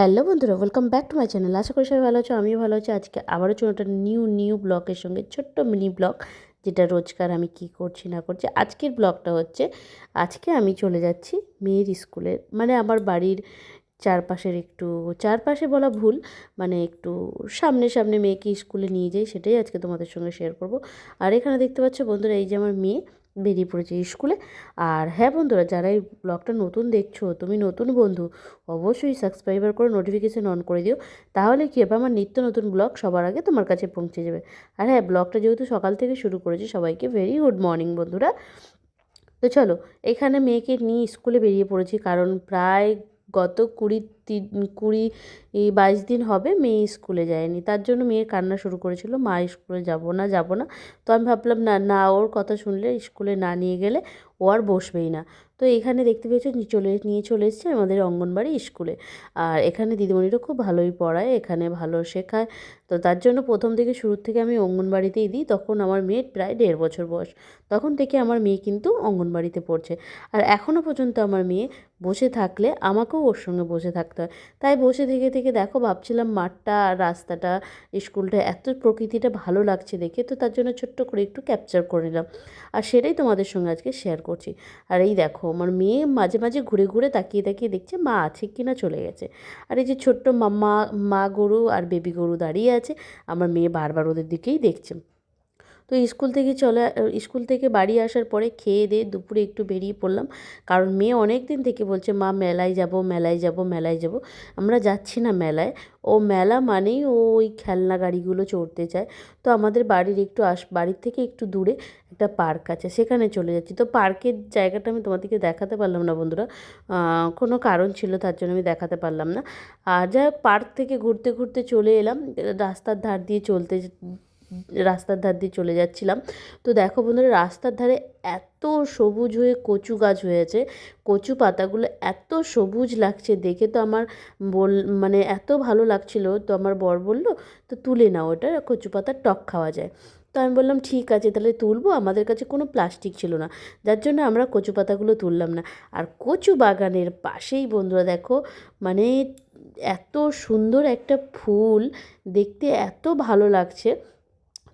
Hello বন্ধুরা welcome back to my channel আশা করি সবাই ভালো আছো, আমিও ভালো আছি। আজকে আবারও চলো একটা নিউ নিউ ব্লগের সঙ্গে, ছোট্ট মিনি ব্লগ যেটা রোজকার আমি কি করছি, না করছি। আজকের ব্লগটা হচ্ছে, আজকে আমি চলে যাচ্ছি মেয়ের স্কুলে মানে আমার বাড়ির চারপাশের একটু, চারপাশে বলা ভুল মানে একটু সামনে সামনে মেয়েকে স্কুলে নিয়ে যাই, সেটাই আজকে তোমাদের সঙ্গে শেয়ার করব। আর এখানে দেখতে পাচ্ছ বন্ধুরা, এই যে আমার মেয়ে বেরিয়ে পড়েছে স্কুলে। আর হ্যাঁ বন্ধুরা, যারা এই ব্লগটা নতুন দেখছ, তুমি নতুন বন্ধু, অবশ্যই সাবস্ক্রাইবার করে নোটিফিকেশান অন করে দিও। তাহলে কী হবে, আমার নিত্য নতুন ব্লগ সবার আগে তোমার কাছে পৌঁছে যাবে। আর হ্যাঁ ব্লগটা যেহেতু সকাল থেকে শুরু করেছি, সবাইকে ভেরি গুড মর্নিং বন্ধুরা। তো চলো, এখানে মেয়েকে নিয়ে স্কুলে বেরিয়ে পড়েছি, কারণ প্রায় গত কুড়ি তিন কুড়ি বাইশ দিন হবে, মেয়ে স্কুলে যায়নি। তার জন্য মেয়ে কান্না শুরু করেছিল, মা, স্কুলে যাব না যাব না। তো আমি ভাবলাম, না না, ওর কথা শুনলে স্কুলে না নিয়ে গেলে ও আর বসবেই না। তো এখানে দেখতে পেয়েছ চলে, নিয়ে চলে এসেছে আমাদের অঙ্গনবাড়ি স্কুলে। আর এখানে দিদিমণিরও খুব ভালোই পড়ায়, এখানে ভালো শেখায়। তো তার জন্য প্রথম থেকে শুরুর থেকে আমি অঙ্গনবাড়িতেই দিই, তখন আমার মেয়ের প্রায় দেড় বছর বয়স। তখন থেকে আমার মেয়ে কিন্তু অঙ্গনবাড়িতে পড়ছে। আর এখনও পর্যন্ত আমার মেয়ে বসে থাকলে, আমাকেও ওর সঙ্গে বসে থাকতে তাই বসে থেকে থেকে দেখো ভাবছিলাম মাঠটা আর রাস্তাটা, স্কুলটা এত প্রকৃতিটা ভালো লাগছে দেখে, তো তার জন্য ছোট্ট করে একটু ক্যাপচার করে নিলাম। আর সেটাই তোমাদের সঙ্গে আজকে শেয়ার করছি। আর এই দেখো আমার মেয়ে মাঝে মাঝে ঘুরে ঘুরে তাকিয়ে তাকিয়ে দেখছে মা আছে কি না চলে গেছে। আর এই যে ছোট্ট মা মা গরু আর বেবি গরু দাঁড়িয়ে আছে, আমার মেয়ে বারবার ওদের দিকেই দেখছে। তো স্কুল থেকে চলে, স্কুল থেকে বাড়ি আসার পরে খেয়ে দিয়ে দুপুরে একটু বেরিয়ে পড়লাম। কারণ মেয়ে অনেক দিন থেকে বলছে, মা, মেলায় যাব মেলায় যাব মেলায় যাব। আমরা যাচ্ছি না মেলায়। ও মেলা মানেই ও ওই খেলনা গাড়িগুলো চড়তে চায়। তো আমাদের বাড়ির একটু আস বাড়ির থেকে একটু দূরে একটা পার্ক আছে, সেখানে চলে যাচ্ছি। তো পার্কের জায়গাটা আমি তোমাদেরকে দেখাতে পারলাম না বন্ধুরা। কোনো কারণ ছিল, তার জন্য আমি দেখাতে পারলাম না। আর যাই পার্ক থেকে ঘুরতে ঘুরতে চলে এলাম। রাস্তার ধার দিয়ে চলতে রাস্তার ধার দিয়ে চলে যাচ্ছিলাম। তো দেখো বন্ধুরা, রাস্তার ধারে এত সবুজ হয়ে কচু গাছ হয়েছে। কচু পাতাগুলো এত সবুজ লাগছে দেখে তো আমার বল মানে এত ভালো লাগছিল। তো আমার বর বলল, তো তুলে নাও ওটা, কচু পাতার টক খাওয়া যায়। তো আমি বললাম, ঠিক আছে, তাহলে তুলবো। আমাদের কাছে কোনো প্লাস্টিক ছিল না। যার জন্য আমরা কচু পাতাগুলো তুললাম না। আর কচু বাগানের পাশেই বন্ধুরা দেখো মানে এত সুন্দর একটা ফুল দেখতে এত ভালো লাগছে।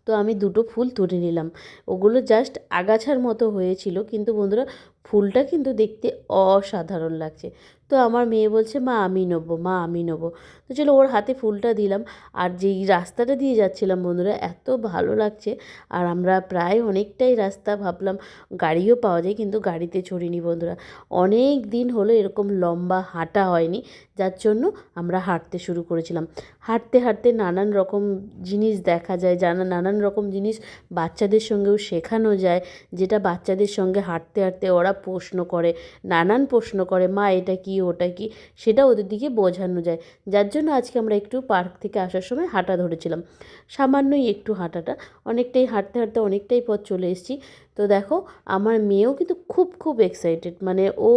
তো আমি দুটো ফুল তুলে নিলাম। ওগুলো জাস্ট আগাছার মতো হয়েছিল। কিন্তু বন্ধুরা ফুলটা কিন্তু দেখতে অসাধারণ লাগছে। তো আমার মেয়ে বলছে, মা, আমি নেব, মা, আমি নেব। তো চলো ওর হাতে ফুলটা দিলাম। আর যেই রাস্তাটা দিয়ে যাচ্ছিলাম বন্ধুরা, এত ভালো লাগছে। আর আমরা প্রায় অনেকটাই রাস্তা ভাবলাম, গাড়িও পাওয়া যায়, কিন্তু গাড়িতে চড়িনি বন্ধুরা। অনেক দিন হলো এরকম লম্বা হাঁটা হয়নি, যার জন্য আমরা হাঁটতে শুরু করেছিলাম। হাঁটতে হাঁটতে নানান রকম জিনিস দেখা যায়, জানা, নানান রকম জিনিস বাচ্চাদের সঙ্গেও শেখানো যায়, যেটা বাচ্চাদের সঙ্গে হাঁটতে হাঁটতে ওরা প্রশ্ন করে, নানান প্রশ্ন করে, মা, এটা কি, ওটা কি? সেটা ওদের দিকে বোঝানো যায়। যার জন্য আজকে আমরা একটু পার্ক থেকে আসার সময় হাঁটা ধরেছিলাম। সামান্যই একটু হাঁটাটা। অনেকটাই হাঁটতে হাঁটতে অনেকটাই পথ চলে এসেছি। তো দেখো, আমার মেয়েও কিন্তু খুব খুব এক্সাইটেড মানে ও,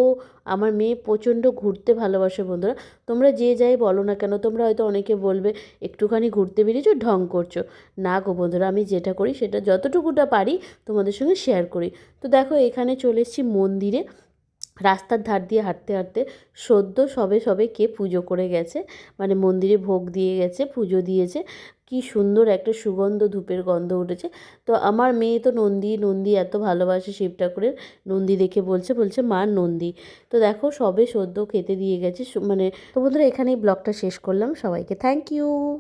আমার মেয়ে প্রচণ্ড ঘুরতে ভালোবাসে বন্ধুরা। তোমরা যে যাই বলো না কেন, তোমরা হয়তো অনেকে বলবে, একটুখানি ঘুরতে বেরিয়েছো, ঢং করছ। না গো বন্ধুরা, আমি যেটা করি, সেটা যতটুকুটা পারি তোমাদের সঙ্গে শেয়ার করি। তো দেখো, এখানে চলে এসেছি মন্দিরে। রাস্তার ধার দিয়ে হাঁটতে হাঁটতে সদ্য সবে সবে কে পুজো করে গেছে মানে মন্দিরে ভোগ দিয়ে গেছে, পুজো দিয়েছে। কি সুন্দর একটা সুগন্ধ ধূপের গন্ধ উঠেছে। তো আমার মেয়ে তো নন্দী নন্দী এত ভালোবাসে শিব ঠাকুরের, নন্দী দেখে বলছে বলছে, মা, নন্দী। তো দেখো সবে সদ্য খেতে দিয়ে গেছে মানে তো বন্ধুরা এখানেই ব্লগটা শেষ করলাম। সবাইকে থ্যাংক ইউ